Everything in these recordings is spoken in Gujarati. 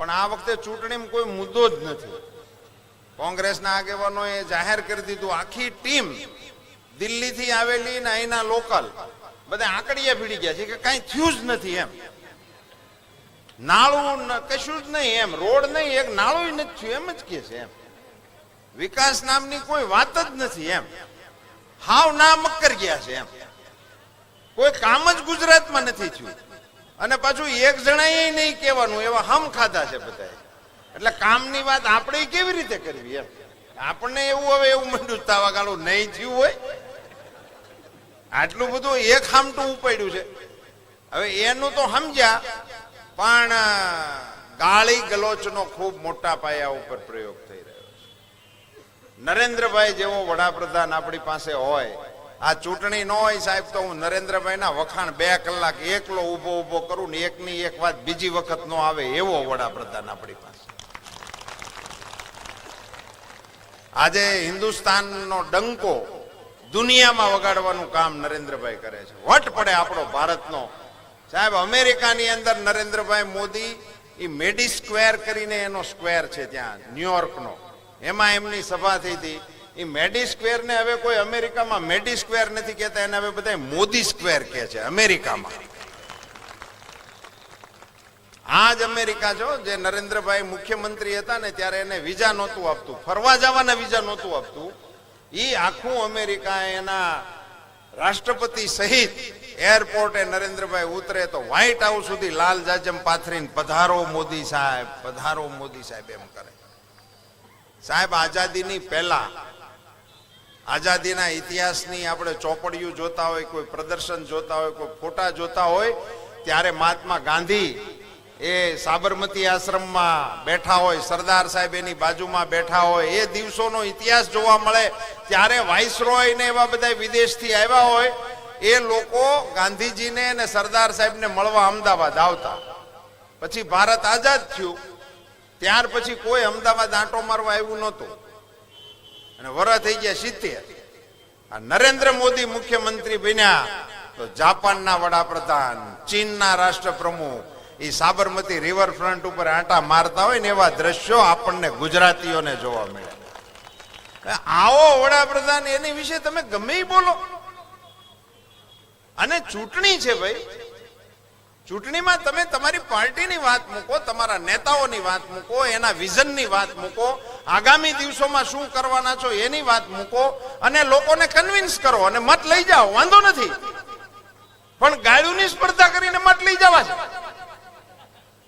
પણ આ વખતે ચૂંટણીમાં કોઈ મુદ્દો જ નથી. કોંગ્રેસના આગેવાનોએ જાહેર કરી દીધું આખી ટીમ દિલ્હીથી આવેલી ને અહીંના લોકલ. બધા આંકડીએ ભીડી ગયા છે કે કાંઈ થયું જ નથી એમ. નાળું કશું જ નહીં એમ. રોડ નહીં, એક નાળું નથી થયું. એમ જ કે છે એમ. વિકાસ નામની કોઈ વાત જ નથી એમ. હાવ ના મક્કર ગયા છે એમ. કોઈ કામ જ ગુજરાતમાં નથી થયું. અને પાછું એક જણાએ નહીં કહેવાનું, એવા હમ ખાધા છે બધા એટલે કામની વાત આપણે કેવી રીતે કરવી એમ? આપણને એવું હવે એવું મંડ્યું તાવા ગાળું નહીં થયું હોય. આટલું બધું એક હામટું ઉપાડ્યું છે. હવે એનું તો સમજ્યા, પણ ગાળી ગલોચનો ખૂબ મોટા પાયા ઉપર પ્રયોગ થઈ રહ્યો છે. નરેન્દ્રભાઈ જેવો વડાપ્રધાન આપણી પાસે હોય આ ચૂંટણી ન હોય સાહેબ તો હું નરેન્દ્રભાઈના વખાણ બે કલાક એકલો ઊભો ઊભો કરું ને એકની એક વાત બીજી વખત ન આવે એવો વડાપ્રધાન આપણી પાસે. આજે હિન્દુસ્તાનનો ડંકો દુનિયામાં વગાડવાનું કામ નરેન્દ્રભાઈ કરે છે. વટ પડે આપણો ભારતનો. સાહેબ, અમેરિકાની અંદર નરેન્દ્રભાઈ મોદી એ મેડી સ્ક્વેર કરીને એનો સ્ક્વેર છે ત્યાં, ન્યુયોર્કનો. એમાં એમની સભા થઈ હતી. એ મેડી સ્ક્વેર ને હવે કોઈ અમેરિકામાં મેડી સ્ક્વેર નથી કહેતા, એને હવે બધા મોદી સ્ક્વેર કહે છે, અમેરિકામાં. આ જ અમેરિકા જો, જે નરેન્દ્રભાઈ મુખ્યમંત્રી હતા ને, ત્યારે એને વિઝા નહોતું આપતું. ફરવા જવાના વિઝા નહોતું આપતું. એ આખું અમેરિકા એના રાષ્ટ્રપતિ સહિત એરપોર્ટે નરેન્દ્રભાઈ ઉતરે તો વ્હાઈટ હાઉસ સુધી લાલ જાજમ પાથરીને પધારો મોદી સાહેબ, પધારો મોદી સાહેબ એમ કરે. સાહેબ, આઝાદીની પહેલા આઝાદીના ઇતિહાસની આપણે ચોપડીયું જોતા હોય, કોઈ પ્રદર્શન જોતા હોય, કોઈ ફોટા જોતા હોય, ત્યારે મહાત્મા ગાંધી એ સાબરમતી આશ્રમમાં બેઠા હોય, સરદાર સાહેબ એની બાજુમાં બેઠા હોય, એ દિવસોનો ઇતિહાસ જોવા મળે. ત્યારે વાઇસરોય ને એવા બધા વિદેશથી આવ્યા હોય, એ લોકો ગાંધીજીને અને સરદાર સાહેબને મળવા અમદાવાદ આવતા. પછી ભારત આઝાદ થયું. ત્યાર પછી કોઈ અમદાવાદ આંટો મારવા આવ્યું નહોતું. અને વરા થઈ ગયા સિત્તેર. આ નરેન્દ્ર મોદી મુખ્યમંત્રી બન્યા તો જાપાનના વડાપ્રધાન, ચીનના રાષ્ટ્રપ્રમુખ એ સાબરમતી રિવરફ્રન્ટ ઉપર આંટા મારતા હોય ને એવા દ્રશ્યો આપણને ગુજરાતીઓને જોવા મળે. આવો વડાપ્રધાન એની વિશે તમે ગમે બોલો. અને ચૂંટણી છે ભાઈ ચૂંટણીમાં તમે તમારી પાર્ટીની વાત મૂકો, તમારા નેતાઓની વાત મૂકો, એના વિઝનની વાત મૂકો, આગામી દિવસોમાં શું કરવાના છો એની વાત મૂકો અને લોકોને કન્વિન્સ કરો અને મત લઈ જાઓ, વાંધો નથી. પણ ગાળુની સ્પર્ધા કરીને મત લઈ જવા છે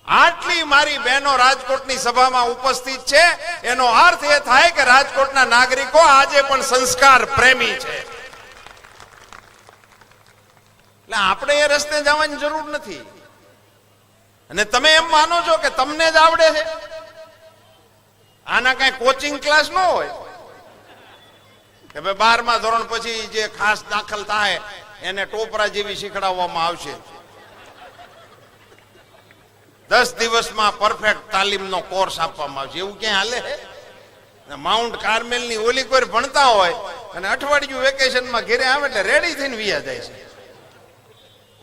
આટલી મારી બહેનો રાજકોટની સભામાં ઉપસ્થિત છે. એનો અર્થ એ થાય કે રાજકોટના નાગરિકો આજે પણ સંસ્કાર પ્રેમી છે. એટલે આપણે એ રસ્તે જવાની જરૂર નથી. અને તમે એમ માનો છો કે તમને જ આવડે છે? આના કઈ કોચિંગ ક્લાસ ન હોય? કે ભાઈ બારમા ધોરણ પછી જે ખાસ દાખલ થાય, એને ટોપરા જેવી શીખડાવવામાં આવશે. દસ દિવસમાં પરફેક્ટ તાલીમનો કોર્સ આપવામાં આવશે. એવું ક્યાં હાલે? માઉન્ટ કાર્મેલની ઓલી કોઈ ભણતા હોય, અને અઠવાડિયું વેકેશનમાં ઘેરે આવે એટલે રેડી થઈને વિયા જાય છે.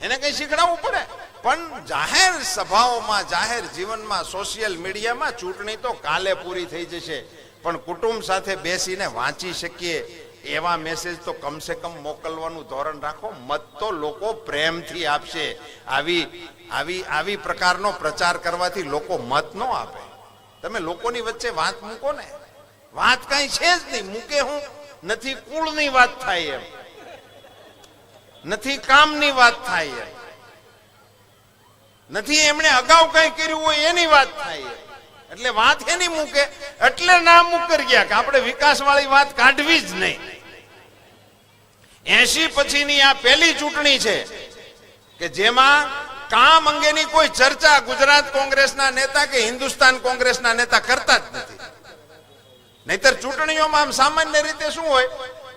એને કઈ શીખડાવવું પડે? પણ જાહેર સભાઓમાં, જાહેર જીવનમાં, સોશિયલ મીડિયામાં ચૂંટણી તો કાલે પૂરી થઈ જશે. પણ કુટુંબ સાથે બેસીને વાંચી શકીએ. એવા મેસેજ તો કમસે કમ મોકલવાનું ધોરણ રાખો. મત તો લોકો પ્રેમથી આપશે. આવી આવી આવી પ્રકારનો પ્રચાર કરવાથી લોકો મત ન આપે. તમે લોકોની વચ્ચે વાત મૂકો ને. વાત કઈ છે જ નહીં. મૂકે હું. નથી, કુળની વાત થાય એમ. નથી, કામની વાત થાય નથી, એમણે અગાઉ કઈ કર્યું હોય એની વાત થાય એટલે વાત એની મૂકે, એટલે ના મુકર ગયા કે આપણે વિકાસ વાળી વાત કાઢવી જ નહીં. એસી પછીની આ પહેલી ચૂંટણી છે કે જેમાં કામ અંગેની કોઈ ચર્ચા ગુજરાત કોંગ્રેસના નેતા કે હિન્દુસ્તાન કોંગ્રેસના નેતા કરતા જ નથી. નહીતર ચૂંટણીઓમાં આમ સામાન્ય રીતે શું હોય?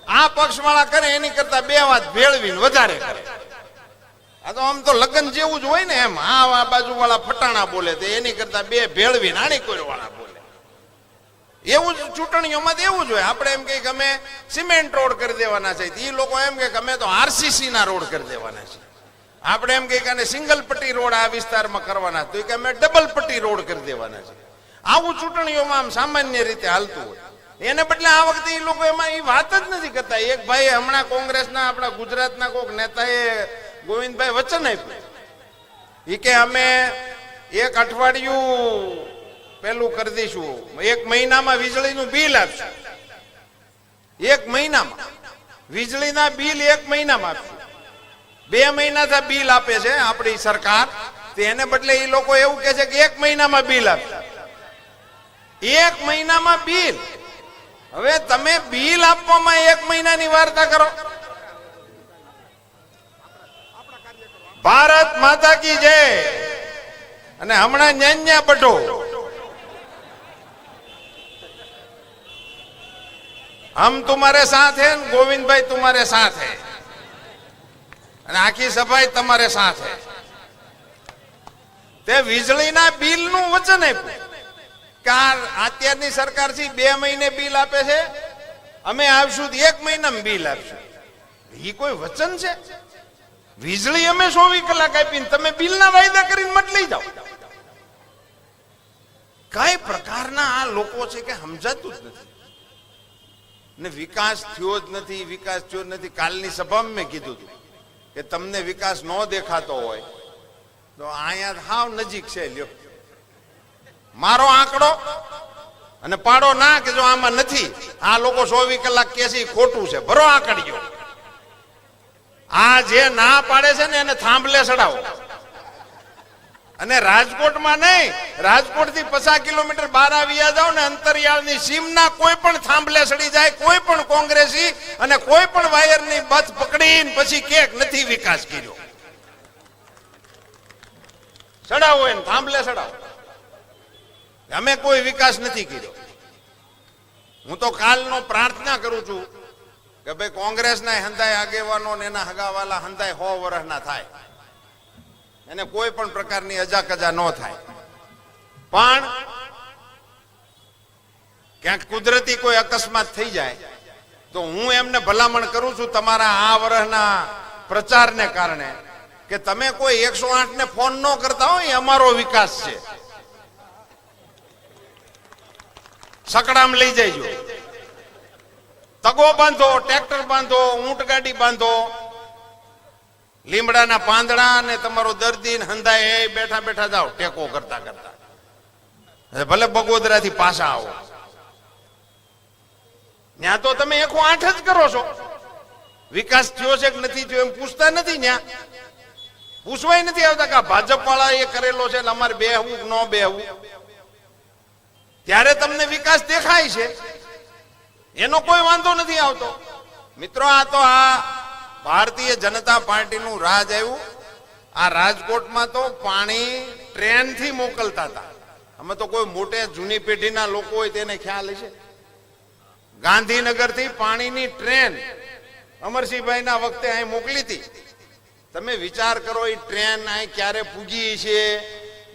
આ પક્ષ વાળા કરે, એની કરતા બે વાત ભેળવીને વધારે કરે. આ તો આમ તો લગ્ન જેવું જ હોય ને એમ. આ બાજુ વાળા ફટાણા બોલે તો એની કરતા બે ભેળવીને આણી કોઈ વાળા બોલે. એવું જ ચૂંટણીઓમાં એવું જ હોય. આપણે એમ કે અમે સિમેન્ટ રોડ કરી દેવાના છે. એ લોકો એમ કે અમે તો આરસીસી ના રોડ કરી દેવાના છે. આપણે એમ કે આને સિંગલ પટ્ટી રોડ આ વિસ્તારમાં કરવાના તો કે અમે ડબલ પટ્ટી રોડ કરી દેવાના છે. આવું ચૂંટણીઓમાં આમ સામાન્ય રીતે હાલતું હોય. એને બદલે આ વખતે એ લોકો એમાં એ વાત જ નથી કરતા. એક ભાઈ હમણાં કોંગ્રેસના આપણા ગુજરાતના કોઈક નેતાએ ગોવિંદભાઈ વચન આપ્યું. એ કે અમે એક અઠવાડિયું પેલું કરી દઈશું. એક મહિનામાં વીજળીનું બિલ આપશું. એક મહિનામાં. વીજળીના બિલ એક મહિનામાં આપશું. બે મહિનાથી બિલ આપે છે આપણી સરકાર. તેને બદલે એ લોકો એવું કે છે કે એક મહિનામાં બિલ આપશે. એક મહિનામાં બિલ. હવે તમે બિલ આપવામાં એક મહિનાની વાર્તા કરો. ભારત માતા કી જય. અને હમણાં ન્યાન્યા બટો હમ તુમારે સાથ હે ગોવિંદભાઈ તુમારે સાથ હે. અને આખી સભાઈ તમારે સાથ હે. તે વીજળીના બિલનું વચન આપ્યું. કે આ અત્યારની સરકાર છે બે મહિને બિલ આપે છે. અમે આવશું એક મહિનામાં બિલ આપશું. એ કોઈ વચન છે? વીજળી અમે ચોવીસ કલાક આપીને તમે બિલના વાયદા કરીને મત લઈ જાઓ. કઈ પ્રકારના આ લોકો છે કે સમજાતું જ નથી. ને વિકાસ થયો જ નથી, વિકાસ થયો જ નથી. કાલની સભામાં મેં કીધું હતું કે તમને વિકાસ ન દેખાતો હોય, તો અહીંયા હાવ નજીક છે, લ્યો. મારો આંકડો? અને પાડો ના કે જો આમાં નથી, આ લોકો ચોવીસ કલાક કે છે ખોટું છે. ભરો આંકડ્યો આ જે ના પાડે છે ને એને થાંભલે ચડાવો. અને રાજકોટમાં નહીં રાજકોટથી પચાસ કિલોમીટર બહાર આવ્યા જાવ ને અંતરિયાળની સીમના કોઈ પણ થાંભલે ચડી જાય, કોઈ પણ કોંગ્રેસી અને કોઈ પણ વાયરની બથ પકડીને પછી કેક નથી વિકાસ કર્યો. ચડાવો એને, થાંભલે ચડાવો. અમે કોઈ વિકાસ નથી કર્યો. હું તો કાલનો પ્રાર્થના કરું છું કે ભાઈ કોંગ્રેસના હંધાય આગેવાનો ને એના હગાવાલા હંધાય હો વર્ષના થાય. એને કોઈ પણ પ્રકારની અજાકજા ન થાય. પણ ક્યાંક કુદરતી કોઈ અકસ્માત થઈ જાય, તો હું એમને ભલામણ કરું છું તમારા આ વર્ષના પ્રચારને કારણે કે તમે કોઈ એકસો આઠ ને ફોન ન કરતા હોય અમારો વિકાસ છે. સકડામ લઈ જઈજો તગો બાંધો, ટ્રેક્ટર બાંધો, ઊંટ ગાડી બાંધો, લીમડાના પાંદડા ને તમારો દર્દી હંધાય બેઠા બેઠા જાઓ, ટેકો કરતા કરતા. ભલે બગોદરા થી પાછા આવો. ત્યાં તો તમે એકો આઠ જ કરો છો. વિકાસ થયો છે કે નથી થયો એમ પૂછતા નથી ત્યાં પૂછવાય નથી આવતા કે ભાજપ વાળા એ કરેલો છે એટલે અમારે બેહવું કે ન બેહવું. ત્યારે તમને વિકાસ દેખાય છે. એનો કોઈ વાંધો નથી આવતો. મિત્રો, આ તો આ ભારતીય જનતા પાર્ટીનું રાજ આવ્યું. આ રાજકોટમાં તો પાણી ટ્રેનથી મોકલતા હતા. અમે તો કોઈ મોટે જૂની પેઢીના લોકો હોય તેને ખ્યાલ છે ગાંધીનગરથી પાણીની ટ્રેન અમરસિંહભાઈના વખતે અહીં મોકલી હતી. તમે વિચાર કરો, એ ટ્રેન અહીં ક્યારે પૂગી છે?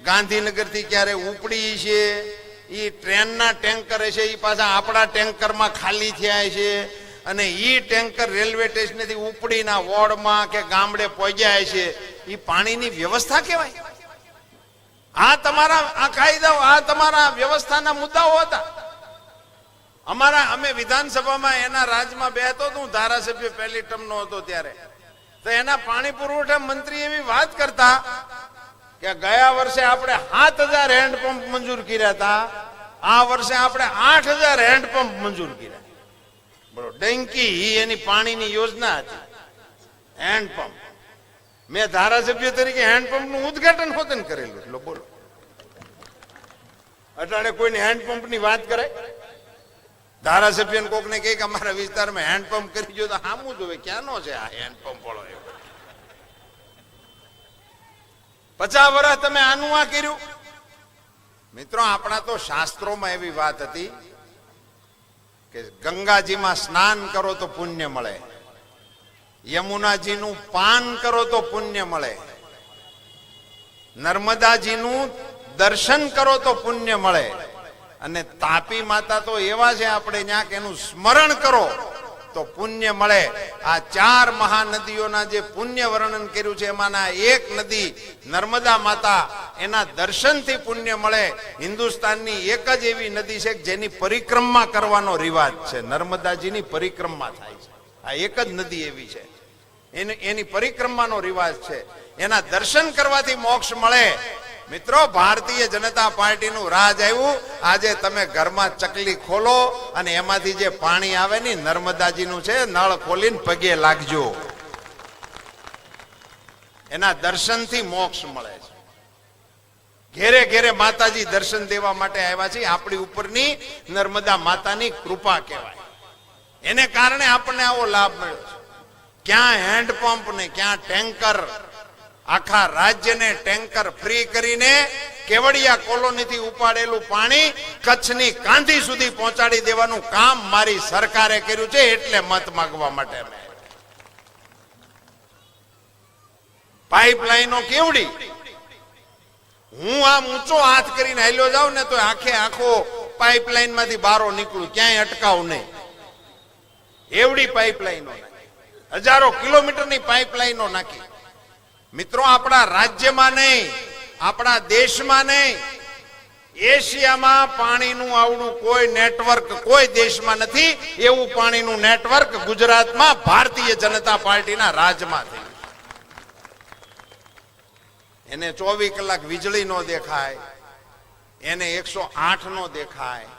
ગાંધીનગરથી ક્યારે ઉપડી છે? એ ટ્રેનના ટેન્કર છે એ પાછા આપણા ટેન્કરમાં ખાલી થયા છે. અને એ ટેન્કર રેલવે સ્ટેશનેથી ઉપડીના વોર્ડમાં કે ગામડે પહોંચ્યા છે. એ પાણીની વ્યવસ્થા કહેવાય. આ તમારા આ કાયદાઓ, આ તમારા વ્યવસ્થાના મુદ્દાઓ હતા. અમારા, અમે વિધાનસભામાં એના રાજમાં બેહતો હતો હું ધારાસભ્ય પહેલી ટર્મનો હતો ત્યારે. તો એના પાણી પુરવઠા મંત્રી એવી વાત કરતા કે ગયા વર્ષે આપણે સાત હજાર હેન્ડપંપ મંજૂર કર્યા હતા આ વર્ષે આપણે આઠ હજાર હેન્ડપંપ મંજૂર કર્યા. બોલો ડેન્કી એની પાણીની યોજના હતી. હેન્ડપંપ. મેં ધારાસભ્ય તરીકે હેન્ડપંપનું ઉદઘાટન હોતન કરેલું. એટલે બોલો. અટાણે કોઈને હેન્ડપંપની વાત કરે ધારાસભ્ય કોકને કહે કે અમારા વિસ્તારમાં હેન્ડપંપ કરી જો તો સામું જોવે ક્યાંનો છે આ હેન્ડપંપ વાળો એવો? પચાસ વર્ષ તમે આનું આ કર્યું? મિત્રો, આપણા તો શાસ્ત્રોમાં એવી વાત હતી કે ગંગાજીમાં સ્નાન કરો તો પુણ્ય મળે. યમુનાજીનું પાન કરો તો પુણ્ય મળે. નર્મદાજીનું દર્શન કરો તો પુણ્ય મળે. અને તાપી માતા તો એવા છે, આપણે ત્યાં કે એનું સ્મરણ કરો. તો પુણ્ય મળે. આ ચાર મહાનદીઓના જે પુણ્ય વર્ણન કર્યું છે, એમાંના એક નદી નર્મદા માતા, એના દર્શનથી પુણ્ય મળે. હિન્દુસ્તાનની એક જ એવી નદી છે જેની પરિક્રમા કરવાનો રિવાજ છે. નર્મદાજીની પરિક્રમા થાય છે. આ એક જ નદી એવી છે. એની એની પરિક્રમાનો રિવાજ છે. એના દર્શન કરવાથી મોક્ષ મળે. મિત્રો, ભારતીય જનતા પાર્ટીનું રાજ આવ્યું. આજે તમે ઘરમાં ચકલી ખોલો અને એમાંથી જે પાણી આવે ને, નર્મદાજીનું છે, નળ ખોલીને પગે લાગજો. એના દર્શનથી મોક્ષ મળે છે. ઘેરે ઘેરે માતાજી દર્શન દેવા માટે આવ્યા છે. આપણી ઉપરની નર્મદા માતાની કૃપા કહેવાય. એને કારણે આપણને આવો લાભ મળ્યો છે. ક્યાં હેન્ડપંપ ને ક્યાં ટેન્કર આખા રાજ્યને ટેન્કર ફ્રી કરીને કેવડિયા કોલોનીથી ઉપાડેલું પાણી કચ્છની કાંધી સુધી પહોંચાડી દેવાનું કામ મારી સરકારે કર્યું છે એટલે મત માંગવા માટે પાઇપલાઈનો કેવડી? હું આમ ઊંચો હાથ કરીને હાલ્યો જાઉં ને તો આખે આખો પાઇપલાઈનમાંથી બારો નીકળું, ક્યાંય અટકાવ નહીં. એવડી પાઇપલાઈનો હજારો કિલોમીટરની પાઇપલાઈનો નાખી. મિત્રો, આપણા રાજ્યમાં નહીં, આપણા દેશમાં નહીં. એશિયામાં પાણીનું આવડું કોઈ નેટવર્ક કોઈ દેશમાં નથી, એવું પાણીનું નેટવર્ક ગુજરાતમાં ભારતીય જનતા પાર્ટીના રાજમાં થયું. એને ચોવીસ કલાક વીજળી નો દેખાય, એને એકસો આઠ નો દેખાય,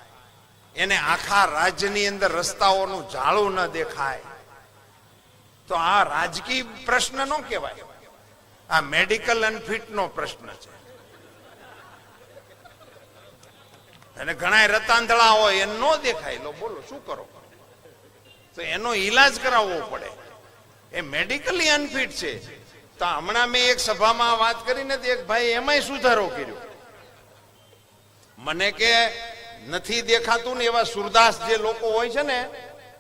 એને આખા રાજ્યની અંદર રસ્તાઓનું જાળું ન દેખાય. તો આ રાજકીય પ્રશ્ન નો કહેવાય. આ મેડિકલ અનફિટનો પ્રશ્ન છે. અને ઘણા રતાંધળા હોય, એ નો દેખાય. લો, બોલો, શું કરો? તો એનો ઈલાજ કરાવવો પડે. એ મેડિકલી અનફિટ છે. તો હમણાં મેં એક સભામાં વાત કરીને એક ભાઈ એમાંય સુધારો કર્યો. મને કે, નથી દેખાતું ને એવા સુરદાસ જે લોકો હોય છે ને,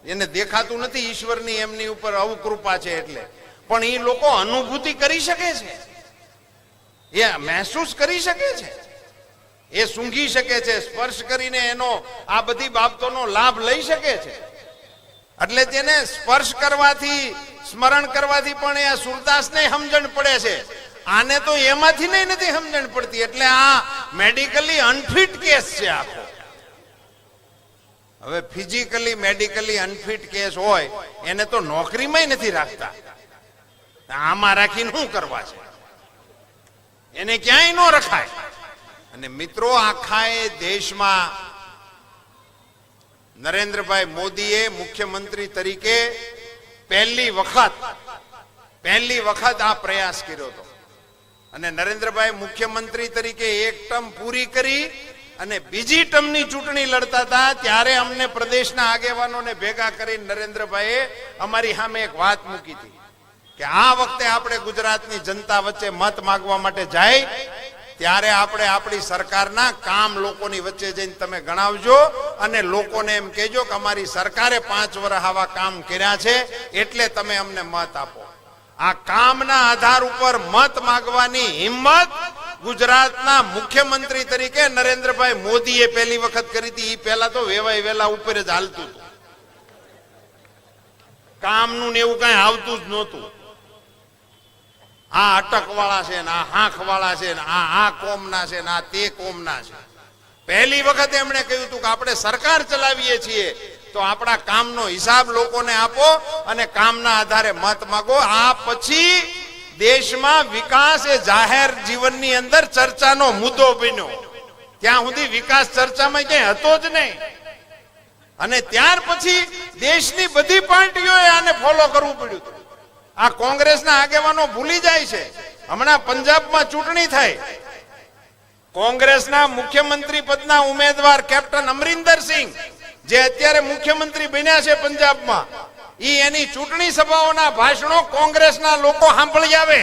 એને દેખાતું નથી, ઈશ્વરની એમની ઉપર અવકૃપા છે એટલે. પણ એ લોકો અનુભૂતિ કરી શકે છે. એ મહેસૂસ કરી શકે છે. એ સૂંઘી શકે છે, સ્પર્શ કરીને એનો આ બધી બાબતોનો લાભ લઈ શકે છે. એટલે તેને સ્પર્શ કરવાથી, સ્મરણ કરવાથી પણ એ સુરદાસને સમજણ પડે છે. આને તો એમાંથી નહીં નથી સમજણ પડતી, એટલે આ મેડિકલી અનફિટ કેસ છે આખો. હવે ફિઝિકલી, મેડિકલી અનફિટ કેસ હોય, એને તો નોકરીમાં નથી રાખતા. આમાં રાખીને શું કરવા છે? એને ક્યાંય ન રખાય. અને મિત્રો આખા એ દેશમાં નરેન્દ્રભાઈ મોદીએ મુખ્યમંત્રી તરીકે પહેલી વખત પહેલી વખત આ પ્રયાસ કર્યો હતો. અને નરેન્દ્રભાઈ મુખ્યમંત્રી તરીકે એક ટર્મ પૂરી કરી અને બીજી ટર્મની ચૂંટણી લડતા હતા, ત્યારે અમને પ્રદેશના આગેવાનોને ભેગા કરી નરેન્દ્રભાઈએ અમારી સામે એક વાત મૂકી હતી. કે આ વખતે આપણે ગુજરાતની જનતા વચ્ચે મત માંગવા માટે જાય, ત્યારે આપણે આપણી સરકારના કામ લોકોની વચ્ચે જઈને તમે ગણાવજો અને લોકોને એમ કહેજો કે અમારી સરકારે પાંચ વર્ષ આવા કામ કર્યા છે, એટલે તમે અમને મત આપો. આ કામના આધાર ઉપર મત માગવાની હિંમત ગુજરાતના મુખ્યમંત્રી તરીકે નરેન્દ્રભાઈ મોદીએ પહેલી વખત કરી હતી. એ પહેલા તો વેવાય વેલા ઉપર જ હાલતું હતું. કામનું ને એવું કઈ આવતું જ નહોતું. આ અટકવાળા છે ને, આ હાંખવાળા છે ને, આ આ કોમના છે ને, આ તે કોમના છે. પહેલી વખત એમણે કહ્યું હતું કે આપણે સરકાર ચલાવીએ છીએ, તો આપણા કામનો હિસાબ લોકોને આપો અને કામના આધારે મત માંગો. આ પછી દેશમાં વિકાસ એ જાહેર જીવનની અંદર ચર્ચાનો મુદ્દો બન્યો. ત્યાં સુધી વિકાસ ચર્ચામાં ક્યાંય હતો જ નહીં. અને ત્યાર પછી દેશની બધી પાર્ટીઓએ આને ફોલો કરવું પડ્યું હતું. આ કોંગ્રેસના આગેવાનો ભૂલી જાય છે. હમણાં પંજાબમાં ચૂંટણી થાય. કોંગ્રેસના મુખ્યમંત્રી પદના ઉમેદવાર કેપ્ટન અમરિંદર સિંહ, જે અત્યારે મુખ્યમંત્રી બન્યા છે પંજાબમાં, ઈ એની ચૂંટણી સભાઓના ભાષણો કોંગ્રેસના લોકો સાંભળી આવે.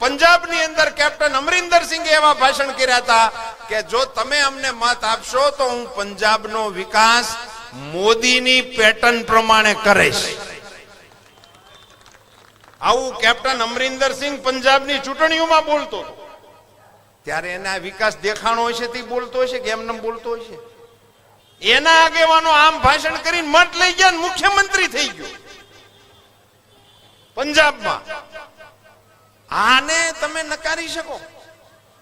પંજાબની અંદર કેપ્ટન અમરિંદર સિંહે એવા ભાષણ કર્યા હતા કે જો તમે અમને મત આપશો તો હું પંજાબનો વિકાસ મોદીની પેટર્ન પ્રમાણે કરીશ. આવું કેપ્ટન અમરિંદર સિંહ પંજાબની ચૂંટણીઓમાં બોલતો હતો. ત્યારે એના વિકાસ દેખાણો હોય છે તે બોલતો હશે કે એમને બોલતો હશે? એના આગેવાનો આમ ભાષણ કરીને મત લઈ ગયા ને મુખ્યમંત્રી થઈ ગયો. પંજાબમાં. આને તમે નકારી શકો.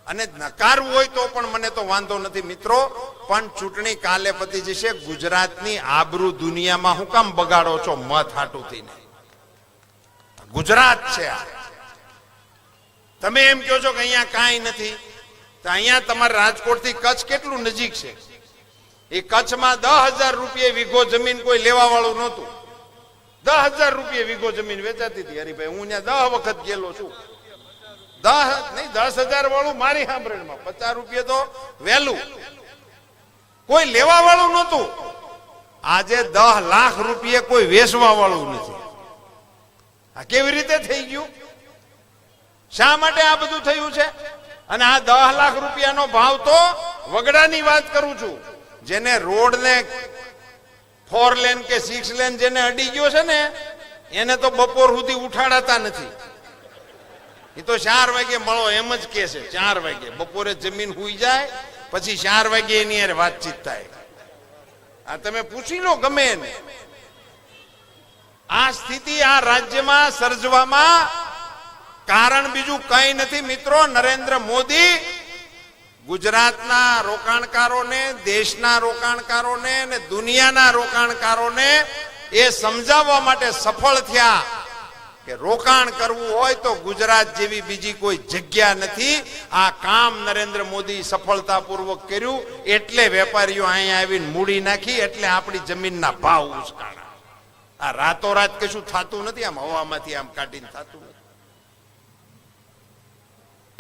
અને નકારવું હોય તો પણ મને તો વાંધો નથી મિત્રો પણ ચૂંટણી કાલે પતી જશે ગુજરાતની આબરૂ દુનિયામાં હું કામ બગાડો છો મત હાટું થઈને. ગુજરાત છે તમે એમ કહો છો કે અહીંયા કાંઈ નથી. તો અહીંયા તમારે રાજકોટથી કચ્છ કેટલું નજીક છે? એ કચ્છમાં દસ હજાર રૂપિયે વીઘો જમીન કોઈ લેવા વાળું નહોતું. દસ હજાર રૂપિયે વીઘો જમીન વેચાતી હતી હરિભાઈ. હું ત્યાં દસ વખત ગયેલો છું. દસ નહીં, દસ હજાર વાળું મારી સાંભળણમાં. પચાસ રૂપિયા તો વહેલું. કોઈ લેવા વાળું નહોતું. આજે દસ લાખ રૂપિયે કોઈ વેચવા વાળું નથી. આ કેવી રીતે થઈ ગયું? શા માટે આ બધું થયું છે? અને આ દસ લાખ રૂપિયાનો ભાવ તો વગડાની વાત કરું છું. જેને રોડ ને ફોર લેન કે સિક્સ લેન જેને અડી ગયો છે ને, એને તો બપોર સુધી ઉઠાડાતા નથી. એ તો ચાર વાગે મળો એમ જ કે છે, ચાર વાગે. બપોરે જમીન હુઈ જાય, પછી ચાર વાગે એની હારે વાતચીત થાય. આ તમે પૂછી લો ગમે એને. આ સ્થિતિ આ રાજ્યમાં સર્જવામાં કારણ બીજું કઈ નથી. મિત્રો, નરેન્દ્ર મોદી ગુજરાતના રોકાણકારોને, દેશના રોકાણકારોને અને દુનિયાના રોકાણકારોને એ સમજાવવા માટે સફળ થયા કે રોકાણ કરવું હોય તો ગુજરાત જેવી બીજી કોઈ જગ્યા નથી. આ કામ નરેન્દ્ર મોદી સફળતાપૂર્વક કર્યું. એટલે વેપારીઓ અહીંયા આવીને મૂડી નાખી, એટલે આપણી જમીનના ભાવ ઉચકાણા. આ રાતોરાત કશું થતું નથી આમ હવામાંથી આમ કાઢીને થતું નથી.